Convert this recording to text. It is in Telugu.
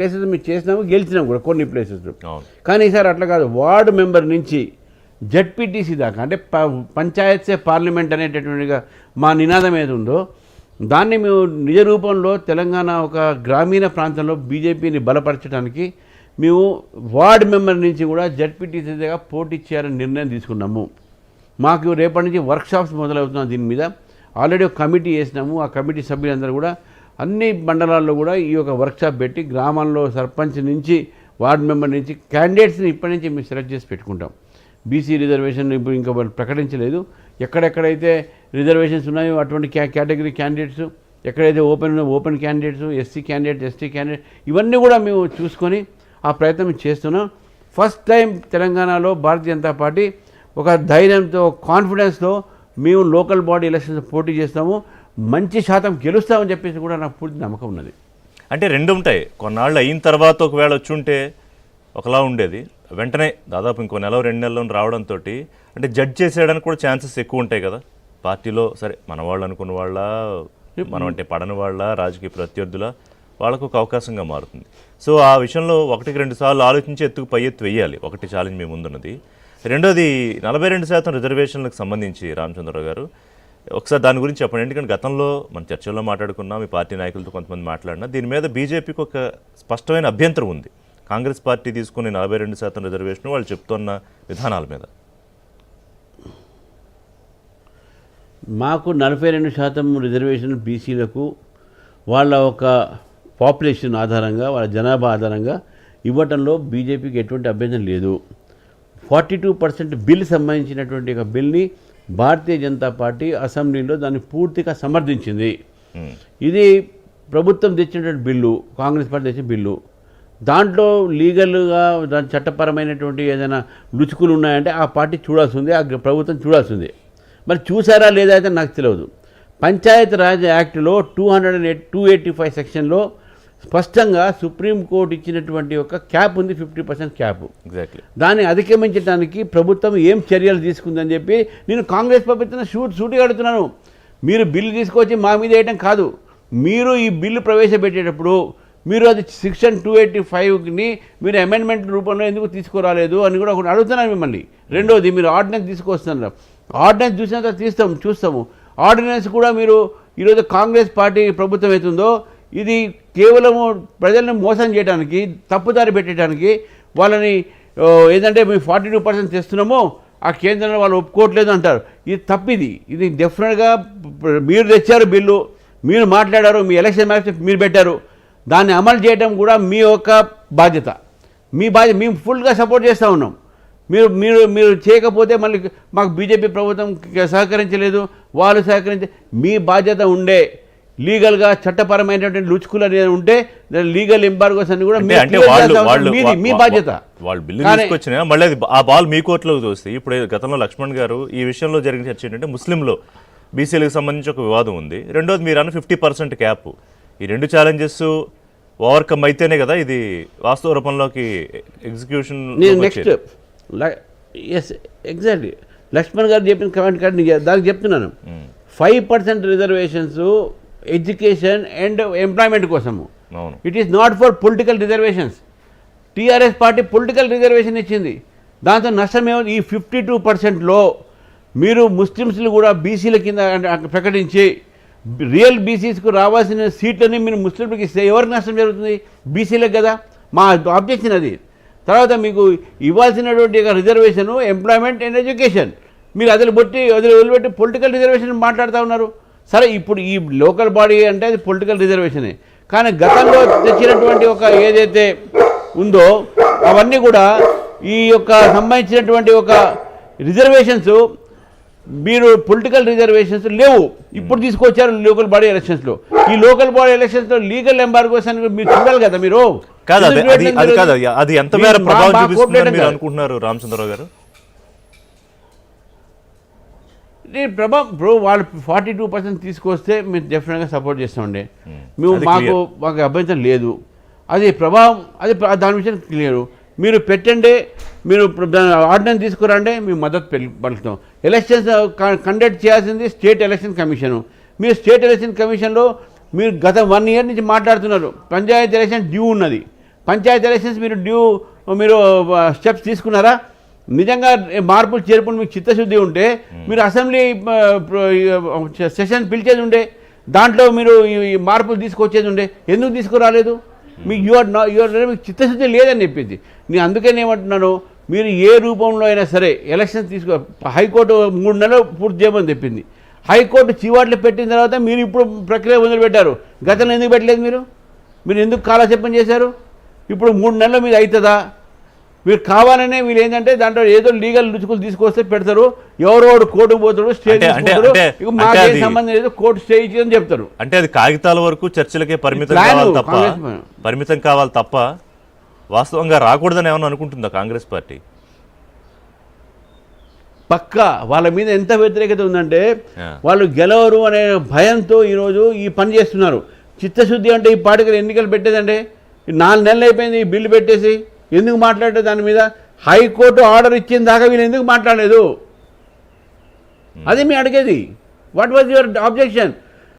ప్లేసెస్ మేము చేసినాము గెలిచినాము కూడా కొన్ని ప్లేసెస్ అవును. కానీ ఈసారి అట్లా కాదు వార్డు మెంబర్ నుంచి జడ్పీటీసీ దాకా అంటే ప పంచాయత్ సే పార్లమెంట్ అనేటటువంటిగా మా నినాదం ఏది ఉందో దాన్ని మేము నిజ రూపంలో తెలంగాణ ఒక గ్రామీణ ప్రాంతంలో బీజేపీని బలపరచడానికి మేము వార్డు మెంబర్ నుంచి కూడా జడ్పీటీసీ దగ్గర పోటీ చేయాలని నిర్ణయం తీసుకున్నాము. మాకు రేపటి నుంచి వర్క్షాప్స్ మొదలవుతున్నాం దీని మీద. ఆల్రెడీ ఒక కమిటీ వేసినాము ఆ కమిటీ సభ్యులందరూ కూడా అన్ని మండలాల్లో కూడా ఈ యొక్క వర్క్షాప్ పెట్టి గ్రామాల్లో సర్పంచ్ నుంచి వార్డు మెంబర్ నుంచి క్యాండిడేట్స్ని ఇప్పటి నుంచి మేము సెలెక్ట్ చేసి పెట్టుకుంటాం. బీసీ రిజర్వేషన్ ఇప్పుడు ఇంకా వాళ్ళు ప్రకటించలేదు. ఎక్కడెక్కడైతే రిజర్వేషన్స్ ఉన్నాయో అటువంటి క్యా కేటగిరీ క్యాండిడేట్స్ ఎక్కడైతే open open candidates SC candidate ST candidate ఇవన్నీ కూడా మేము చూసుకొని ఆ ప్రయత్నం చేస్తున్నాం. ఫస్ట్ టైం తెలంగాణలో భారతీయ జనతా పార్టీ ఒక ధైర్యంతో కాన్ఫిడెన్స్తో మేము లోకల్ బాడీ ఎలక్షన్స్ పోటీ చేస్తాము. మంచి శాతం గెలుస్తామని చెప్పేసి కూడా నాకు పూర్తి నమ్మకం ఉన్నది. అంటే రెండు ఉంటాయి. కొన్నాళ్ళు అయిన తర్వాత ఒకవేళ వచ్చి ఉంటే ఒకలా ఉండేది. వెంటనే దాదాపు ఇంకో నెల రెండు నెలల్లో రావడంతో అంటే జడ్జ్ చేసేయడానికి కూడా ఛాన్సెస్ ఎక్కువ ఉంటాయి కదా. పార్టీలో సరే మన వాళ్ళు అనుకున్న వాళ్ళ మనం అంటే పడని వాళ్ళ రాజకీయ ప్రత్యర్థుల వాళ్ళకు ఒక అవకాశంగా మారుతుంది. సో ఆ విషయంలో ఒకటికి రెండు సార్లు ఆలోచించి ఎత్తుకు పై ఎత్తు వేయాలి. ఒకటి ఛాలెంజ్ మీ ముందున్నది. రెండోది నలభై రెండు శాతం రిజర్వేషన్లకు సంబంధించి రామచంద్రరావు గారు ఒకసారి దాని గురించి చెప్పండి. ఎందుకంటే గతంలో మన చర్చల్లో మాట్లాడుకున్నాం మీ పార్టీ నాయకులతో కొంతమంది మాట్లాడినా దీని మీద బీజేపీకి ఒక స్పష్టమైన అభ్యంతరం ఉంది. కాంగ్రెస్ పార్టీ తీసుకునే నలభై రెండు శాతం రిజర్వేషన్ వాళ్ళు చెప్తున్న విధానాల మీద. మాకు నలభై రెండు శాతం రిజర్వేషన్ బీసీలకు వాళ్ళ ఒక పాపులేషన్ ఆధారంగా వాళ్ళ జనాభా ఆధారంగా ఇవ్వటంలో బీజేపీకి ఎటువంటి అభ్యంతరం లేదు. ఫార్టీ టూ పర్సెంట్ బిల్ సంబంధించినటువంటి ఒక బిల్ని భారతీయ జనతా పార్టీ అసెంబ్లీలో దాన్ని పూర్తిగా సమర్థించింది. ఇది ప్రభుత్వం తెచ్చినటువంటి బిల్లు కాంగ్రెస్ పార్టీ తెచ్చిన బిల్లు. దాంట్లో లీగల్గా దాని చట్టపరమైనటువంటి ఏదైనా లుచుకులు ఉన్నాయంటే ఆ పార్టీ చూడాల్సింది ఆ ప్రభుత్వం చూడాల్సింది. మరి చూసారా లేదా అయితే నాకు తెలియదు. పంచాయత్ రాజ్ యాక్ట్లో two hundred and eight two eighty five సెక్షన్లో స్పష్టంగా సుప్రీంకోర్టు ఇచ్చినటువంటి ఒక క్యాప్ ఉంది ఫిఫ్టీ పర్సెంట్ క్యాప్. ఎగ్జాక్ట్లీ దాన్ని అధిగమించడానికి ప్రభుత్వం ఏం చర్యలు తీసుకుందని చెప్పి నేను కాంగ్రెస్ ప్రభుత్వం షూట్ సూటిగా అడుగుతున్నాను మీరు బిల్లు తీసుకొచ్చి మా మీద వేయటం కాదు. మీరు ఈ బిల్లు ప్రవేశపెట్టేటప్పుడు మీరు అది సెక్షన్ టూ ఎయిటీ ఫైవ్ని మీరు అమెండ్మెంట్ రూపంలో ఎందుకు తీసుకురాలేదు అని కూడా ఒకటి అడుగుతున్నాను మిమ్మల్ని. రెండోది మీరు ఆర్డినెన్స్ తీసుకొస్తున్నారు. ఆర్డినెన్స్ చూసిన తర్వాత తీస్తాం చూస్తాము. ఆర్డినెన్స్ కూడా మీరు ఈరోజు కాంగ్రెస్ పార్టీ ప్రభుత్వం అవుతుందో ఇది కేవలము ప్రజల్ని మోసం చేయడానికి తప్పుదారి పెట్టడానికి వాళ్ళని ఏంటంటే మేము ఫార్టీ టూ పర్సెంట్ తెస్తున్నామో ఆ కేంద్రంలో వాళ్ళు ఒప్పుకోవట్లేదు అంటారు. ఇది తప్పిది. ఇది డెఫినెట్గా మీరు తెచ్చారు బిల్లు మీరు మాట్లాడారు మీ ఎలక్షన్ మ్యాచ్ మీరు పెట్టారు. దాన్ని అమలు చేయడం కూడా మీ యొక్క బాధ్యత. మీ బాధ్యత మేము ఫుల్గా సపోర్ట్ చేస్తూ ఉన్నాం. మీరు మీరు మీరు చేయకపోతే మళ్ళీ మాకు బీజేపీ ప్రభుత్వం సహకరించలేదు వాళ్ళు సహకరించ మీ బాధ్యత ఉండే. లీగల్గా చట్టపరమైనటువంటి లుచుకులు అనేది ఉంటే లీగల్ ఎంబార్గోస్ అన్ని కూడా మీ బాధ్యత. వాళ్ళు బిల్లు తీసుకొచ్చినా మళ్ళీ ఆ బాల్ మీ కోర్టులోకి చూస్తే ఇప్పుడు గతంలో లక్ష్మణ్ గారు ఈ విషయంలో జరిగిన చర్చ ఏంటంటే ముస్లింలో బీసీలకు సంబంధించి ఒక వివాదం ఉంది. రెండోది మీరు అన్న ఫిఫ్టీ పర్సెంట్ క్యాప్. ఈ రెండు ఛాలెంజెస్ ఓవర్కమ్ అయితేనే కదా ఇది వాస్తవ రూపంలోకి execution next yes exactly Laxman గారు చెప్పిన కమెంట్ కార్డు దానికి చెప్తున్నాను. Five percent reservations education and employment కోసము. It is not for political reservations TRS party political reservation ఇచ్చింది. దాంతో నష్టం ఏముంది ఈ ఫిఫ్టీ టూ పర్సెంట్లో మీరు ముస్లిమ్స్లు కూడా బీసీల కింద ప్రకటించి రియల్ బీసీస్కు రావాల్సిన సీట్లని మీరు ముస్లింలకు ఇస్తే ఎవరికి నష్టం జరుగుతుంది? బీసీలకు కదా. మా ఆబ్జెక్షన్ అది. తర్వాత మీకు ఇవ్వాల్సినటువంటి రిజర్వేషన్ ఎంప్లాయ్మెంట్ అండ్ ఎడ్యుకేషన్ మీరు అదిలు బట్టి వదిలి వదిలిపెట్టి పొలిటికల్ రిజర్వేషన్ మాట్లాడుతూ ఉన్నారు. సరే ఇప్పుడు ఈ లోకల్ బాడీ అంటే అది పొలిటికల్ రిజర్వేషనే కానీ గతంలో తెచ్చినటువంటి ఒక ఏదైతే ఉందో అవన్నీ కూడా ఈ యొక్క సంబంధించినటువంటి ఒక రిజర్వేషన్స్ మీరు పొలిటికల్ రిజర్వేషన్స్ లేవు ఇప్పుడు తీసుకొచ్చారు లోకల్ బాడీ ఎలక్షన్స్లో ఈ లోకల్ బాడీ ఎలక్షన్స్లో లీగల్ ఎంబార్గోస్ అని మీరు చూడాలి కదా మీరు కాదు అది? కాదు అది ఎంత మేర ప్రభావం చూపిస్తుందని మీరు. అనుకుంటున్నారు రామచంద్రరావు గారు ఈ ప్రభా బ్రో వాళ్ళు ఫార్టీ టూ పర్సెంట్ తీసుకొస్తే మేము డెఫినెట్గా సపోర్ట్ చేస్తామండి. మేము మాకు మాకు అభ్యంతరం లేదు. అది ప్రభావం అది దాని విషయం క్లియర్ మీరు పెట్టండి మీరు ఆర్డినెన్స్ తీసుకురండి మేము మద్దతు పెల్- పలుకుతాం. ఎలక్షన్స్ కండక్ట్ చేయాల్సింది స్టేట్ ఎలక్షన్ కమిషను మీరు స్టేట్ ఎలక్షన్ కమిషన్లో మీరు గత వన్ ఇయర్ నుంచి మాట్లాడుతున్నారు. పంచాయతీ ఎలక్షన్ డ్యూ ఉన్నది. పంచాయతీ ఎలక్షన్స్ మీరు డ్యూ మీరు స్టెప్స్ తీసుకున్నారా? నిజంగా మార్పులు చేర్పులు మీకు చిత్తశుద్ధి ఉంటే మీరు అసెంబ్లీ సెషన్ పిలిచేది ఉండే దాంట్లో మీరు ఈ- మార్పులు తీసుకొచ్చేది ఉండే ఎందుకు తీసుకురాలేదు? మీకు యువర్ యువర్ మీకు చిత్తశుద్ధి లేదని చెప్పింది. నేను అందుకని ఏమంటున్నాను మీరు ఏ రూపంలో అయినా సరే ఎలక్షన్స్ తీసుకో హైకోర్టు మూడు నెలలు పూర్తి చేయమని చెప్పింది. హైకోర్టు చివాట్లు పెట్టిన తర్వాత మీరు ఇప్పుడు ప్రక్రియ మొదలుపెట్టారు. గతంలో ఎందుకు పెట్టలేదు మీరు? మీరు ఎందుకు కాలక్షేపం చేశారు? ఇప్పుడు మూడు నెలల మీద అవుతుందా? మీరు కావాలనే వీళ్ళు ఏంటంటే దాంట్లో ఏదో లీగల్ రుచుకులు తీసుకొస్తే పెడతారు. ఎవరోడు కోర్టు పోతాడు స్టే అంటే- అంటే- తీసుకుంటారు అంటే- ఇక అంటే మాకేం అది- సంబంధం లేదు కోర్టు స్టే ఇచ్చిందని చెప్తారు. అంటే అది కాగితాల వరకు చర్చలకే పరిమితం కావాలి తప్ప. పరిమితం కావాలి తప్ప వాస్తవంగా రాకూడదని ఏమన్నా అనుకుంటుందా కాంగ్రెస్ పార్టీ? పక్క వాళ్ళ మీద ఎంత వ్యతిరేకత ఉందంటే. వాళ్ళు గెలవరు అనే భయంతో ఈరోజు ఈ పని చేస్తున్నారు. చిత్తశుద్ధి అంటే ఈ పాటికలు ఎన్నికలు పెట్టేదంటే నాలుగు నెలలు అయిపోయింది ఈ బిల్లు పెట్టేసి. ఎందుకు మాట్లాడే దాని మీద? హైకోర్టు ఆర్డర్ ఇచ్చిన దాకా వీళ్ళు ఎందుకు మాట్లాడలేదు? అది మీ అడిగేది. What was your objection